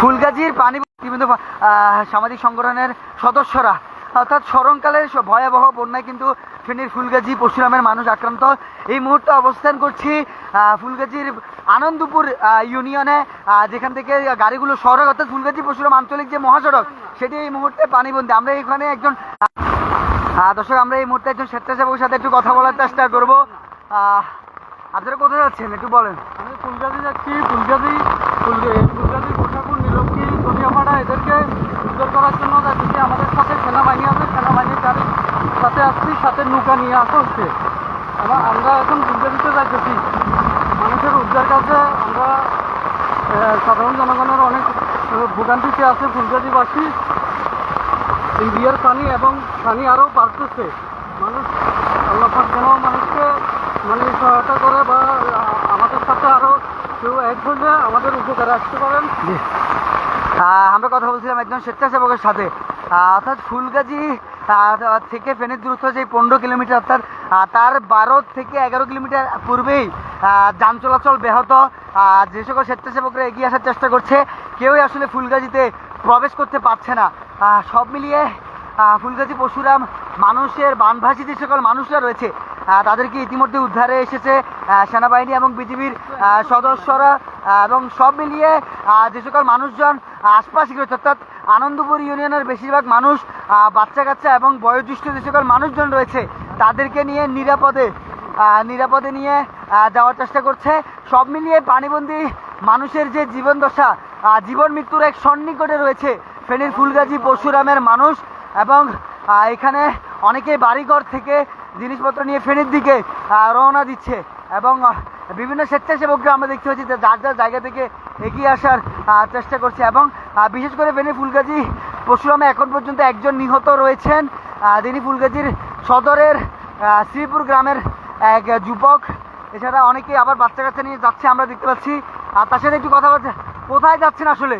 ফুলগাজীর পানি বিভিন্ন সামাজিক সংগঠনের সদস্যরা, অর্থাৎ স্মরণকালের ভয়াবহ বন্যায় কিন্তু ফেনীর ফুলগাজী পরশুরামের মানুষ আক্রান্ত। এই মুহূর্তে অবস্থান করছি ফুলগাজীর আনন্দপুর ইউনিয়নে যেখান থেকে গাড়িগুলো সড়ক, অর্থাৎ ফুলগাজী পরশুরাম আঞ্চলিক যে মহাসড়ক, সেটি এই মুহূর্তে পানিবন্দী। আমরা এখানে একজন দর্শক, আমরা এই মুহূর্তে একজন স্বেচ্ছাসেবকের সাথে একটু কথা বলার চেষ্টা করব। আপনারা কোথায় যাচ্ছেন? একটু বলেন। আমি ফুলগাছি যাচ্ছি। ফুলগাছি ফুলগাছি কোঠাকুর নীলক্ষী সোনিয়াপাড়া এদেরকে উদ্ধার করার জন্য যাচ্ছি আমাদের সাথে সেনাবাহিনী আছে। সেনাবাহিনীর গাড়ির সাথে আসছি, সাথে নৌকা নিয়ে আসা হচ্ছে। আবার আমরা এখন ফুলগাছিতে যাচ্ছি মানুষের উদ্ধার কাজে আমরা সাধারণ জনগণের অনেক ভোগান্তিতে আছে ফুলগাছিবাসী ইন্ডিয়ার পানি এবং পানি আরও বাড়তেছে। মানুষ আল্লাহ যেন মানুষকে মানে সহায়তা করে বা আমাদের সাথে আরও কেউ এক হলে আমাদের উপকারে আসতে পারেন। আমরা কথা বলছিলাম একজন স্বেচ্ছাসেবকের সাথে। অর্থাৎ ফুলগাজী থেকে ফেনীর দূরত্ব যে পনেরো কিলোমিটার, অর্থাৎ তার বারো থেকে এগারো কিলোমিটার পূর্বেই যান চলাচল ব্যাহত। যে সকল স্বেচ্ছাসেবকরা এগিয়ে আসার চেষ্টা করছে, কেউই আসলে ফুলগাজীতে প্রবেশ করতে পারছে না। সব মিলিয়ে ফুলগাজী পশুরাম মানুষের বানভাসী যে সকল মানুষরা রয়েছে তাদেরকে ইতিমধ্যে উদ্ধারে এসেছে সেনাবাহিনী এবং বিজিবির সদস্যরা এবং সব মিলিয়ে যে সকল মানুষজন আশপাশে রয়েছে অর্থাৎ আনন্দপুর ইউনিয়নের বেশিরভাগ মানুষ বাচ্চা কাচ্চা এবং বয়োজ্যেষ্ঠ যে সকল মানুষজন রয়েছে, তাদেরকে নিয়ে নিরাপদে নিরাপদে নিয়ে যাওয়ার চেষ্টা করছে। সব মিলিয়ে পানিবন্দি মানুষের যে জীবন দশা জীবন মৃত্যুর এক সন্নিকটে রয়েছে, ফেনীর ফুলগাজী পরশুরামের মানুষ এবং এখানে অনেকে বাড়িঘর থেকে জিনিসপত্র নিয়ে ফেনীর দিকে রওনা দিচ্ছে এবং বিভিন্ন স্বেচ্ছাসেবকরা আমরা দেখতে পাচ্ছি যে যার যার জায়গা থেকে এগিয়ে আসার চেষ্টা করছে এবং বিশেষ করে ফেনী ফুলগাজী পরশুরামে এখন পর্যন্ত একজন নিহত রয়েছেন। তিনি ফুলগাজীর সদরের শ্রীপুর গ্রামের এক যুবক। এছাড়া অনেকে আবার বাচ্চা কাচ্চা নিয়ে যাচ্ছে আমরা দেখতে পাচ্ছি। আর তার সাথে একটু কথা বলছে কোথায় যাচ্ছেন আসলে?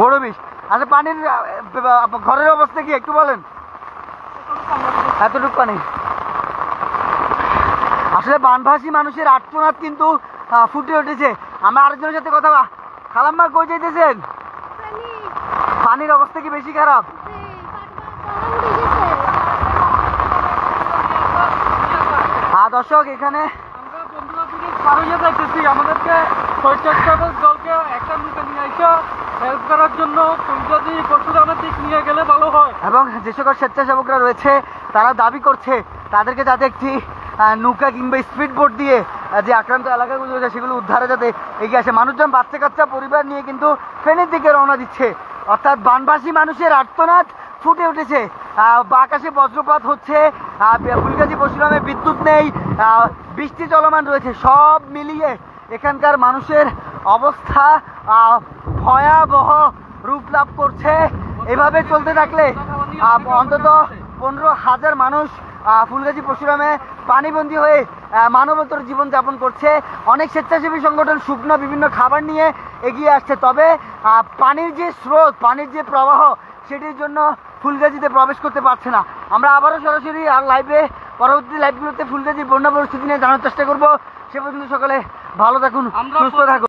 বড় বিষ আচ্ছা পানির ঘরের অবস্থা কি একটু বলেন। এতটুকু পানি আসলে বানভাসী মানুষের আর্তনাদ কিন্তু ফুটে উঠেছে। আমরা আরেকজনের সাথে কথা বা খালাম্মা কই যেতেছেন পানির অবস্থা কি বেশি খারাপ? হ্যাঁ দর্শক, এখানে আমরা বন্ধুরা আমাদেরকে দলকে একটা নিয়ে এসে জন্য নিয়ে গেলে ভালো হয়। এবং যে সকল স্বেচ্ছাসেবকরা রয়েছে, তারা দাবি করছে, তাদেরকে যাতে একটি নৌকা কিংবা স্পিড বোট দিয়ে যে আক্রান্ত এলাকাগুলো রয়েছে, সেগুলো উদ্ধারে যাতে এগিয়ে আসে। মানুষজন বাচ্চা কাচ্চা পরিবার নিয়ে কিন্তু ফেনের দিকে রওনা দিচ্ছে। অর্থাৎ বানবাসী মানুষের আর্তনাদ ফুটে উঠেছে। আকাশে বজ্রপাত হচ্ছে। ফুলগাজী পরশুরামে বিদ্যুৎ নেই। বৃষ্টি চলমান রয়েছে। সব মিলিয়ে এখানকার মানুষের অবস্থা ভয়াবহ রূপ লাভ করছে। এভাবে চলতে থাকলে অন্তত পনেরো হাজার মানুষ ফুলগাজী পরশুরামে পানিবন্দী হয়ে মানবতর জীবনযাপন করছে। অনেক স্বেচ্ছাসেবী সংগঠন শুকনো বিভিন্ন খাবার নিয়ে এগিয়ে আসছে। তবে পানির যে স্রোত পানির যে প্রবাহ সেটির জন্য ফুলগাজীতে প্রবেশ করতে পারছে না। আমরা আবারও সরাসরি আর লাইভে পরবর্তী লাইভগুলোতে ফুলগাজীর বন্যা পরিস্থিতি নিয়ে জানার চেষ্টা করব। সে পর্যন্ত সকলে ভালো থাকুন সুস্থ থাকুন।